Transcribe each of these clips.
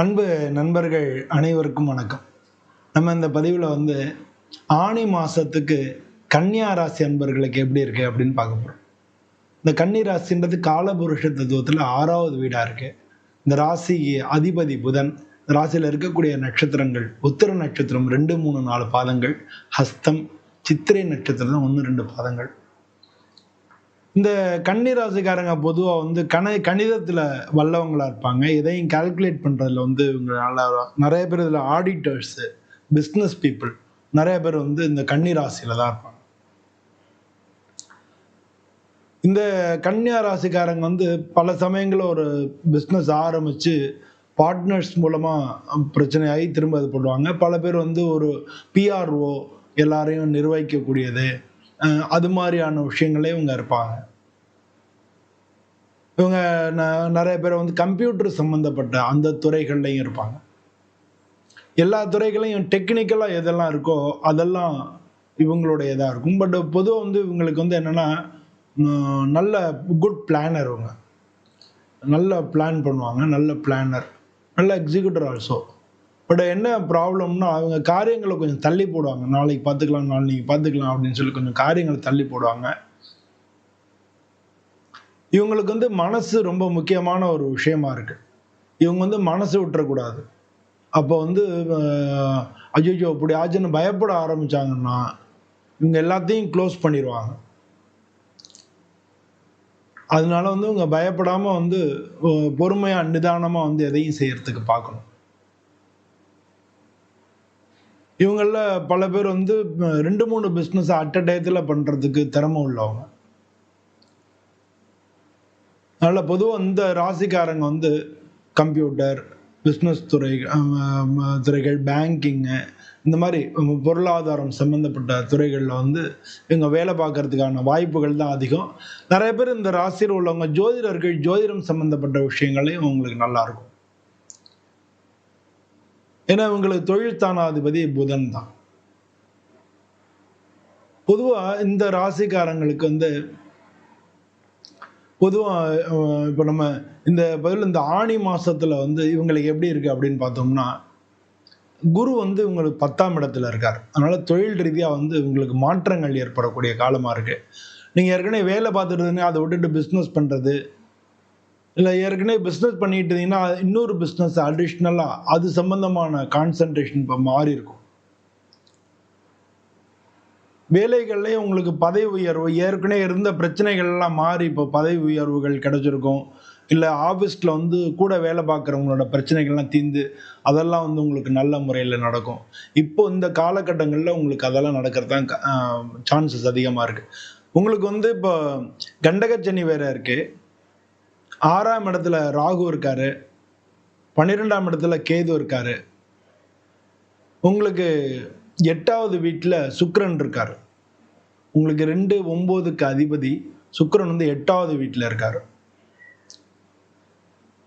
அன்பு நண்பர்கள் அனைவருக்கும் வணக்கம். நம்ம இந்த பதிவில் வந்து ஆணி மாதத்துக்கு கன்னியா ராசி அன்பர்களுக்கு எப்படி இருக்குது அப்படின்னு பார்க்க போகிறோம் இந்த கன்னி ராசின்றது காலபுருஷ தத்துவத்தில் ஆறாவது வீடாக இருக்குது இந்த ராசிக்கு அதிபதி புதன் இந்த ராசியில் இருக்கக்கூடிய நட்சத்திரங்கள் உத்திர நட்சத்திரம் ரெண்டு மூணு நாலு பாதங்கள் ஹஸ்தம் சித்திரை நட்சத்திரம் ஒன்று ரெண்டு பாதங்கள். இந்த கன்னி ராசிக்காரங்க பொதுவாக வந்து கண கணிதத்தில் வல்லவங்களா இருப்பாங்க. இதையும் கால்குலேட் பண்ணுறதுல வந்து இவங்க நல்லா நிறைய பேர் இதில் ஆடிட்டர்ஸு பிஸ்னஸ் பீப்புள் நிறைய பேர் வந்து இந்த கன்னி ராசியில் தான் இருப்பாங்க. இந்த கன்னியா ராசிக்காரங்க வந்து பல சமயங்களில் ஒரு பிஸ்னஸ் ஆரம்பித்து பார்ட்னர்ஸ் மூலமாக பிரச்சனையாகி திரும்ப இது பண்ணுவாங்க பல பேர் வந்து ஒரு பிஆர்ஓ எல்லாரையும் நிர்வகிக்கக்கூடியது. அது மாதிரியான விஷயங்களே இவங்க இருப்பாங்க. இவங்க ந- நிறைய பேர் வந்து கம்ப்யூட்டர் சம்மந்தப்பட்ட அந்த துறைகள்லையும் இருப்பாங்க. எல்லா துறைகளையும் டெக்னிக்கலாக எதெல்லாம் இருக்கோ அதெல்லாம் இவங்களுடைய இதாக இருக்கும். பட் பொதுவாக வந்து இவங்களுக்கு வந்து என்னென்னா நல்ல குட் பிளானர் இவங்க. நல்ல பிளான் பண்ணுவாங்க நல்ல பிளானர் நல்ல எக்ஸிக்யூட்டர் ஆல்சோ பட் என்ன ப்ராப்ளம்னா அவங்க காரியங்களை கொஞ்சம் தள்ளி போடுவாங்க. நாளைக்கு பார்த்துக்கலாம் நாளைக்கு பார்த்துக்கலாம் அப்படின்னு சொல்லி கொஞ்சம் காரியங்களை தள்ளி போடுவாங்க. இவங்களுக்கு வந்து மனசு ரொம்ப முக்கியமான ஒரு விஷயமா இருக்கு. இவங்க வந்து மனசு விட்டுறக்கூடாது. அப்போ வந்து அஜிஜோ அப்படி ஆச்சுன்னு பயப்பட ஆரம்பிச்சாங்கன்னா இவங்க எல்லாத்தையும் க்ளோஸ் பண்ணிடுவாங்க அதனால வந்து இவங்க பயப்படாமல் வந்து பொறுமையாக நிதானமாக வந்து எதையும் செய்யறதுக்கு பார்க்கணும். இவங்களில் பல பேர் வந்து ரெண்டு மூணு பிஸ்னஸ் அட் அ டயத்தில் பண்ணுறதுக்கு திறமை உள்ளவங்க. அதனால் பொதுவாக இந்த ராசிக்காரங்க வந்து கம்ப்யூட்டர் பிஸ்னஸ் துறை துறைகள் பேங்கிங்கு இந்த மாதிரி பொருளாதாரம் சம்மந்தப்பட்ட துறைகளில் வந்து இவங்க வேலை பார்க்கறதுக்கான வாய்ப்புகள் தான் அதிகம். நிறைய பேர் இந்த ராசியில் உள்ளவங்க ஜோதிடர்கள் ஜோதிடம் சம்மந்தப்பட்ட விஷயங்களையும் உங்களுக்கு நல்லாயிருக்கும் ஏன்னா இவங்களுக்கு தொழில் தானாதிபதி புதன் தான். பொதுவாக இந்த ராசிக்காரங்களுக்கு வந்து பொதுவாக இப்போ நம்ம இந்த பதில் இந்த ஆணி மாசத்துல வந்து இவங்களுக்கு எப்படி இருக்கு அப்படின்னு பார்த்தோம்னா குரு வந்து இவங்களுக்கு பத்தாம் இடத்துல இருக்கார். அதனால தொழில் ரீதியாக வந்து இவங்களுக்கு மாற்றங்கள் ஏற்படக்கூடிய காலமாக இருக்குது நீங்கள் ஏற்கனவே வேலை பார்த்துட்டு அதை விட்டுட்டு பிஸ்னஸ் பண்ணுறது இல்லை ஏற்கனவே பிஸ்னஸ் பண்ணிட்டு இருந்தீங்கன்னா இன்னொரு பிஸ்னஸ் அடிஷ்னலாக அது சம்பந்தமான கான்சன்ட்ரேஷன் இப்போ மாறி இருக்கும். வேலைகள்லேயும் உங்களுக்கு பதவி உயர்வு ஏற்கனவே இருந்த பிரச்சனைகள் எல்லாம் மாறி இப்போ பதவி உயர்வுகள் கிடைச்சிருக்கும். இல்லை ஆஃபீஸில் வந்து கூட வேலை பார்க்குறவங்களோட பிரச்சனைகள்லாம் தீர்ந்து அதெல்லாம் வந்து உங்களுக்கு நல்ல முறையில் நடக்கும். இப்போ இந்த காலகட்டங்களில் உங்களுக்கு அதெல்லாம் நடக்கிறது தான் சான்சஸ் அதிகமாக இருக்குது உங்களுக்கு வந்து இப்போ கண்டகச்சனி வேற இருக்குது ஆறாம் இடத்துல ராகு இருக்காரு. பன்னிரெண்டாம் இடத்துல கேது இருக்காரு. உங்களுக்கு எட்டாவது வீட்டில் சுக்கரன் இருக்கார். உங்களுக்கு ரெண்டு ஒம்போதுக்கு அதிபதி சுக்கிரன் வந்து எட்டாவது வீட்டில் இருக்கார்.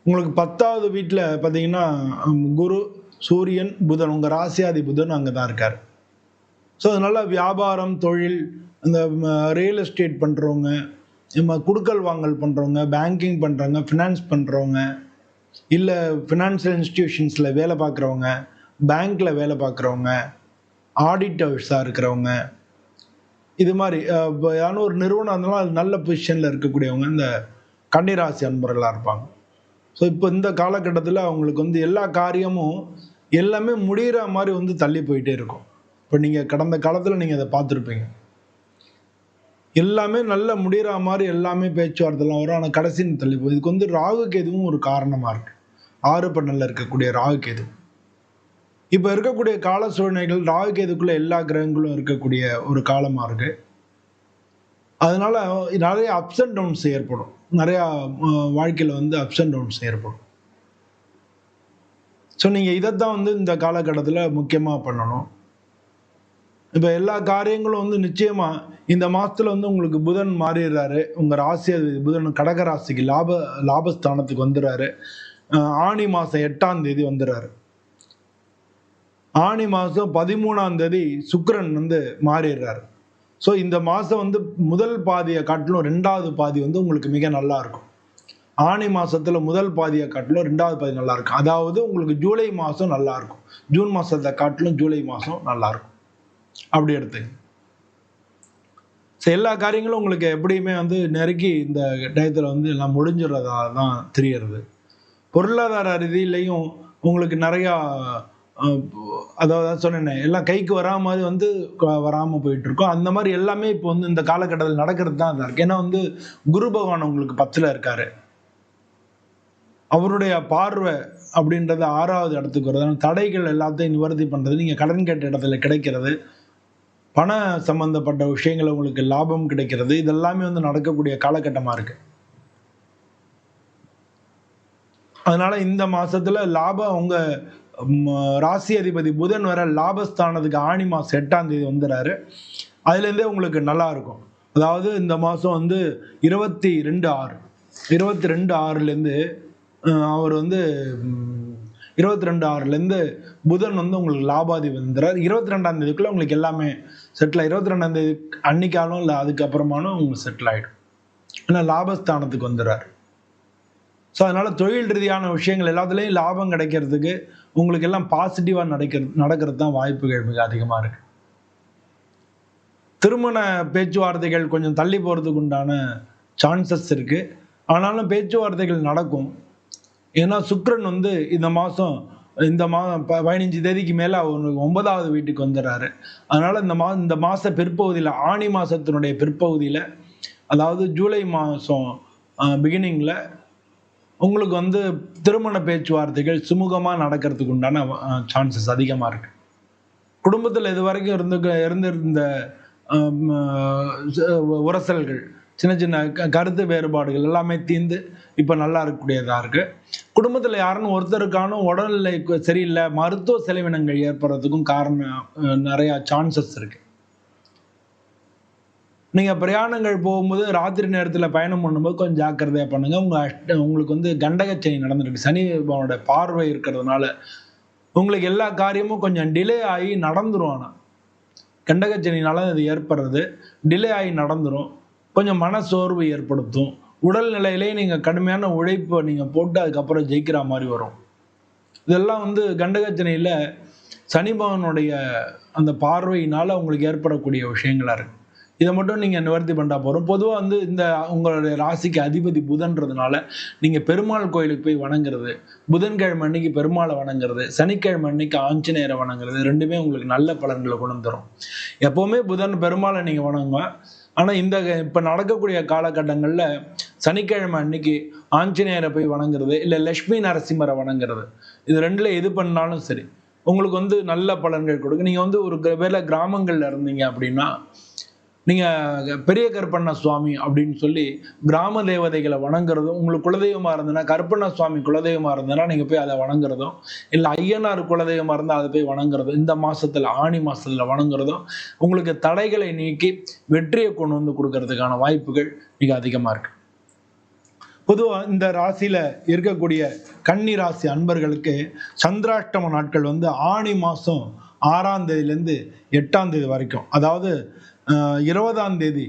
உங்களுக்கு பத்தாவது வீட்டில் பார்த்தீங்கன்னா குரு சூரியன் புதன் உங்கள் ராசியாதி புதன் அங்கே தான் இருக்கார். ஸோ அதனால் வியாபாரம் தொழில் இந்த ரியல் எஸ்டேட் பண்ணுறவங்க நம்ம குடுக்கல் வாங்கல் பண்ணுறவங்க பேங்கிங் பண்ணுறவங்க ஃபினான்ஸ் பண்ணுறவங்க இல்லை ஃபினான்ஷியல் இன்ஸ்டிடியூஷன்ஸில் வேலை பார்க்குறவங்க பேங்க்கில் வேலை பார்க்குறவங்க ஆடிட்டர்ஸாக இருக்கிறவங்க இது மாதிரி அஹ், ஒரு நிறுவனம் இருந்தாலும் அது நல்ல பொசிஷனில் இருக்கக்கூடியவங்க இந்த கன்னிராசி அன்பர்களாக இருப்பாங்க. ஸோ இப்போ இந்த காலகட்டத்தில் அவங்களுக்கு வந்து எல்லா காரியமும் எல்லாமே முடிகிற மாதிரி வந்து தள்ளி போயிட்டே இருக்கும். இப்போ நீங்கள் கடந்த காலத்தில் நீங்கள் அதை பார்த்துருப்பீங்க. எல்லாமே நல்ல முடிகிற மாதிரி எல்லாமே பேச்சுவார்த்தைலாம் வரும். ஆனால் கடைசின்னு தள்ளி போகுது இதுக்கு வந்து ராகு கேதுவும் ஒரு காரணமாக இருக்கு. ஆறு பண்ணல இருக்கக்கூடிய ராகு கேது. இப்போ இருக்கக்கூடிய கால சூழ்நிலைகள் ராகு கேதுக்குள்ள எல்லா கிரகங்களும் இருக்கக்கூடிய ஒரு காலமாக இருக்கு. அதனால நிறைய அப்ஸ் அண்ட் டவுன்ஸ் ஏற்படும். நிறையா வாழ்க்கையில் வந்து அப்ஸ் அண்ட் டவுன்ஸ் ஏற்படும். ஸோ நீங்கள் இதைத்தான் வந்து இந்த காலகட்டத்தில் முக்கியமாக பண்ணணும். இப்போ எல்லா காரியங்களும் வந்து நிச்சயமாக இந்த மாசத்துல வந்து உங்களுக்கு புதன் மாறிடுறாரு. உங்கள் ராசி புதன் கடக ராசிக்கு லாப லாபஸ்தானத்துக்கு வந்துடுறாரு. ஆணி மாதம் எட்டாம் தேதி வந்துடுறாரு. ஆணி மாதம் பதிமூணாம் தேதி சுக்கரன் வந்து மாறிடுறாரு. ஸோ இந்த மாதம் வந்து முதல் பாதியை காட்டிலும் ரெண்டாவது பாதி வந்து உங்களுக்கு மிக நல்லா இருக்கும். ஆணி மாசத்துல முதல் பாதியை காட்டிலும் ரெண்டாவது பாதி நல்லா இருக்கும். அதாவது உங்களுக்கு ஜூலை மாசம் நல்லா இருக்கும். ஜூன் மாசத்தை காட்டிலும் ஜூலை மாசம் நல்லா இருக்கும். அப்படி எடுத்துங்க ஸோ எல்லா காரியங்களும் உங்களுக்கு எப்படியுமே வந்து நெருக்கி இந்த டயத்தில் வந்து எல்லாம் முடிஞ்சிடறதா தான் தெரியறது. பொருளாதார ரீதியிலையும் உங்களுக்கு நிறையா அதாவது சொன்னேன் எல்லாம் கைக்கு வராம மாதிரி வந்து வராமல் போயிட்டு இருக்கோம் அந்த மாதிரி எல்லாமே இப்போ வந்து இந்த காலகட்டத்தில் நடக்கிறது தான் இதாக இருக்கு. ஏன்னா வந்து குரு பகவான் உங்களுக்கு பத்தில் இருக்காரு. அவருடைய பார்வை அப்படின்றது ஆறாவது இடத்துக்கு வருது. தடைகள் எல்லாத்தையும் நிவர்த்தி பண்ணுறது நீங்கள் கடன் கேட்ட இடத்துல கிடைக்கிறது. பண சம்பந்தப்பட்ட விஷயங்கள் உங்களுக்கு லாபம் கிடைக்கிறது. இதெல்லாமே வந்து நடக்கக்கூடிய காலகட்டமாக இருக்கு. அதனால இந்த மாசத்துல லாபம் உங்க ராசி அதிபதி புதன் வர லாபஸ்தானத்துக்கு ஆணி மாசம் எட்டாம் தேதி வந்துடுறாரு அதுலேருந்தே உங்களுக்கு நல்லா இருக்கும். அதாவது இந்த மாதம் வந்து இருபத்தி ரெண்டு ஆறு. இருபத்தி ரெண்டு ஆறுலேருந்து அவர் வந்து இருபத்தி ரெண்டு ஆறுலேருந்து புதன் வந்து உங்களுக்கு லாபாதி வந்துடுறார் இருபத்தி ரெண்டாம் தேதிக்குள்ள உங்களுக்கு எல்லாமே செட்டில் இருபத்தி ரெண்டாம் தேதி அன்னைக்காலும் இல்லை அதுக்கப்புறமானும் உங்களுக்கு செட்டில் ஆகிடும் ஏன்னா லாபஸ்தானத்துக்கு வந்துடுறார். ஸோ அதனால தொழில் ரீதியான விஷயங்கள் எல்லாத்துலேயும் லாபம் கிடைக்கிறதுக்கு உங்களுக்கு எல்லாம் பாசிட்டிவாக நடக்கிறது நடக்கிறது தான் வாய்ப்புகள் மிக அதிகமாக இருக்கு. திருமண பேச்சுவார்த்தைகள் கொஞ்சம் தள்ளி போகிறதுக்கு உண்டான சான்சஸ் இருக்குது ஆனாலும் பேச்சுவார்த்தைகள் நடக்கும். ஏன்னா சுக்கிரன் வந்து இந்த மாதம் இந்த மா ப- பதினஞ்சு தேதிக்கு மேலே அவர் ஒன்பதாவது வீட்டுக்கு வந்துடுறாரு. அதனால் இந்த மா இந்த மாத பிற்பகுதியில் ஆணி மாதத்தினுடைய பிற்பகுதியில் அதாவது ஜூலை மாதம் பிகினிங்கில் உங்களுக்கு வந்து திருமண பேச்சுவார்த்தைகள் சுமூகமாக நடக்கிறதுக்கு உண்டான சான்சஸ் அதிகமாக இருக்கு. குடும்பத்தில் இது வரைக்கும் இருந்து இருந்திருந்த உரசல்கள் சின்ன சின்ன க- கருத்து வேறுபாடுகள் எல்லாமே தீர்ந்து இப்போ நல்லா இருக்கக்கூடியதாக இருக்குது குடும்பத்தில் யாருன்னு ஒருத்தருக்கான உடல்நிலை சரியில்லை மருத்துவ செலவினங்கள் ஏற்படுறதுக்கும் காரணம் நிறையா சான்சஸ் இருக்குது நீங்கள் பிரயாணங்கள் போகும்போது ராத்திரி நேரத்தில் பயணம் பண்ணும்போது கொஞ்சம் ஜாக்கிரதையாக பண்ணுங்கள் உங்கள் அஷ்ட உங்களுக்கு வந்து கண்டகச்சனி நடந்திருக்கு. சனி பகவானோட பார்வை இருக்கிறதுனால உங்களுக்கு எல்லா காரியமும் கொஞ்சம் டிலே ஆகி நடந்துரும் ஆனால் கண்டகச்சனினால இது ஏற்படுறது. டிலே ஆகி நடந்துடும் கொஞ்சம் மனசோர்வு ஏற்படுத்தும். உடல் நிலையிலே நீங்கள் கடுமையான உழைப்பை நீங்கள் போட்டு அதுக்கப்புறம் ஜெயிக்கிற மாதிரி வரும். இதெல்லாம் வந்து கண்டகச்சனையில் சனி பகவானுடைய அந்த பார்வையினால் உங்களுக்கு ஏற்படக்கூடிய விஷயங்களாக இருக்குது இதை மட்டும் நீங்கள் நிவர்த்தி பண்ணா போகிறோம் பொதுவாக வந்து இந்த உங்களுடைய ராசிக்கு அதிபதி புதன்றதுனால நீங்கள் பெருமாள் கோயிலுக்கு போய் வணங்குறது புதன்கிழமை அன்னைக்கு பெருமாளை வணங்குறது சனிக்கிழமை அன்னைக்கு ஆஞ்சநேயரை வணங்குறது ரெண்டுமே உங்களுக்கு நல்ல பலன்களை கொண்டு தரும் எப்போவுமே புதன் பெருமாளை நீங்கள் வணங்குவேன் ஆனால் இந்த இப்போ நடக்கக்கூடிய காலகட்டங்களில் சனிக்கிழமை அன்னைக்கு ஆஞ்சநேயரை போய் வணங்குறது இல்லை லட்சுமி நரசிம்மரை வணங்குறது இது ரெண்டில் எது பண்ணாலும் சரி. உங்களுக்கு வந்து நல்ல பலன்கள் கொடுக்கும். நீங்கள் வந்து ஒரு கிர- வேலை கிராமங்களில் இருந்தீங்க அப்படின்னா நீங்கள் பெரிய கருப்பண்ண சுவாமி அப்படின்னு சொல்லி கிராம தேவதைகளை வணங்குறதும் உங்களுக்கு குலதெய்வமாக இருந்ததுன்னா கருப்பண்ண சுவாமி குலதெய்வமாக இருந்ததுன்னா நீங்கள் போய் அதை வணங்குறதும் இல்லை ஐயனார் குலதெய்வமாக இருந்தால் அதை போய் வணங்குறதும் இந்த மாதத்தில் ஆணி மாதத்தில் வணங்குறதும் உங்களுக்கு தடைகளை நீக்கி வெற்றியை கொண்டு வந்து கொடுக்கறதுக்கான வாய்ப்புகள் மிக அதிகமாக இருக்கு. பொதுவாக இந்த ராசியில் இருக்கக்கூடிய கன்னி ராசி அன்பர்களுக்கு சந்திராஷ்டம நாட்கள் வந்து ஆணி மாதம் ஆறாம் தேதியிலேருந்து எட்டாம் தேதி வரைக்கும். அதாவது இருபதாம் தேதி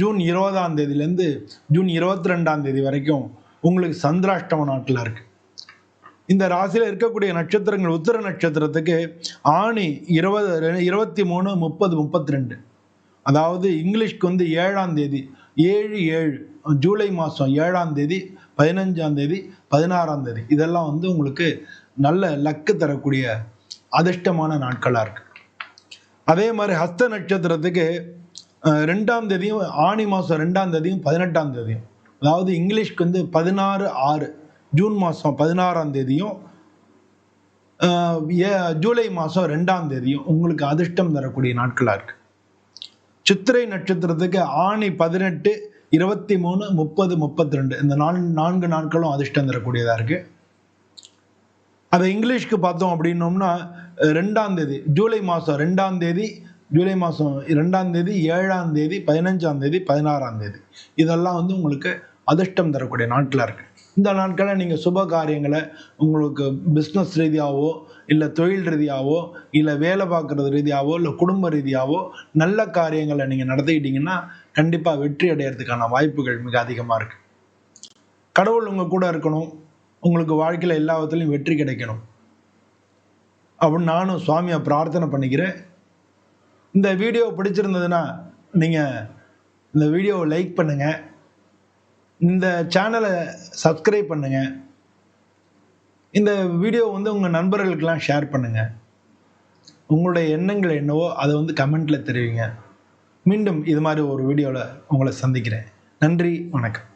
ஜூன் இருபதாம் தேதியிலேருந்து ஜூன் இருபத்தி ரெண்டாம் தேதி வரைக்கும் உங்களுக்கு சந்திராஷ்டம நாட்டில் இருக்கு. இந்த ராசியில் இருக்கக்கூடிய நட்சத்திரங்கள் உத்தர நட்சத்திரத்துக்கு ஆணி இருபது இருபத்தி மூணு முப்பது முப்பத்தி ரெண்டு அதாவது இங்கிலீஷ்க்கு வந்து ஏழாம் தேதி ஏழு ஏழு ஜூலை மாதம் ஏழாம் தேதி பதினஞ்சாம் தேதி பதினாறாம் தேதி. இதெல்லாம் வந்து உங்களுக்கு நல்ல லக்கு தரக்கூடிய அதிர்ஷ்டமான நாட்களாக இருக்குது அதே மாதிரி ஹஸ்த நட்சத்திரத்துக்கு ரெண்டாம் தேதியும் ஆணி மாதம் ரெண்டாம் தேதியும் பதினெட்டாம் தேதியும். அதாவது இங்கிலீஷ்க்கு வந்து பதினாறு ஆறு. ஜூன் மாதம் பதினாறாம் தேதியும் ஏ- ஜூலை மாதம் ரெண்டாம் தேதியும் உங்களுக்கு அதிர்ஷ்டம் தரக்கூடிய நாட்களாக இருக்கு. சித்திரை நட்சத்திரத்துக்கு ஆணி பதினெட்டு இருபத்தி மூணு முப்பது முப்பத்தி ரெண்டு இந்த நான்கு நான்கு நாட்களும் அதிர்ஷ்டம் தரக்கூடியதாக இருக்கு. அதை இங்கிலீஷ்க்கு பார்த்தோம் அப்படின்னோம்னா ரெண்டாம் தேதி ஜூலை மாதம் ரெண்டாம் தேதி ஜூலை மாதம் ரெண்டாம் தேதி ஏழாம் தேதி பதினஞ்சாம் தேதி பதினாறாம் தேதி. இதெல்லாம் வந்து உங்களுக்கு அதிர்ஷ்டம் தரக்கூடிய நாட்களாக இருக்கு. இந்த நாட்களில் நீங்கள் சுப காரியங்களை உங்களுக்கு பிஸ்னஸ் ரீதியாகவோ இல்லை தொழில் ரீதியாகவோ இல்லை வேலை பார்க்குறது ரீதியாவோ இல்லை குடும்ப ரீதியாகவோ நல்ல காரியங்களை நீங்கள் நடத்திக்கிட்டீங்கன்னா கண்டிப்பாக வெற்றி அடையிறதுக்கான வாய்ப்புகள் மிக அதிகமாக இருக்குது கடவுள் உங்கள் கூட இருக்கணும். உங்களுக்கு வாழ்க்கையில் எல்லா விதத்துலையும் வெற்றி கிடைக்கணும். அப்படின்னு நானும் சுவாமியை பிரார்த்தனை பண்ணிக்கிறேன். இந்த வீடியோ பிடிச்சிருந்ததுன்னா நீங்கள் இந்த வீடியோவை லைக் பண்ணுங்கள் இந்த சேனலை சப்ஸ்கிரைப் பண்ணுங்கள் இந்த வீடியோ வந்து உங்கள் நண்பர்களுக்கெல்லாம் ஷேர் பண்ணுங்கள் உங்களுடைய எண்ணங்கள் என்னவோ அதை வந்து கமெண்ட்டில் தெரிவிங்க. மீண்டும் இது மாதிரி ஒரு வீடியோவில் உங்களை சந்திக்கிறேன். நன்றி வணக்கம்.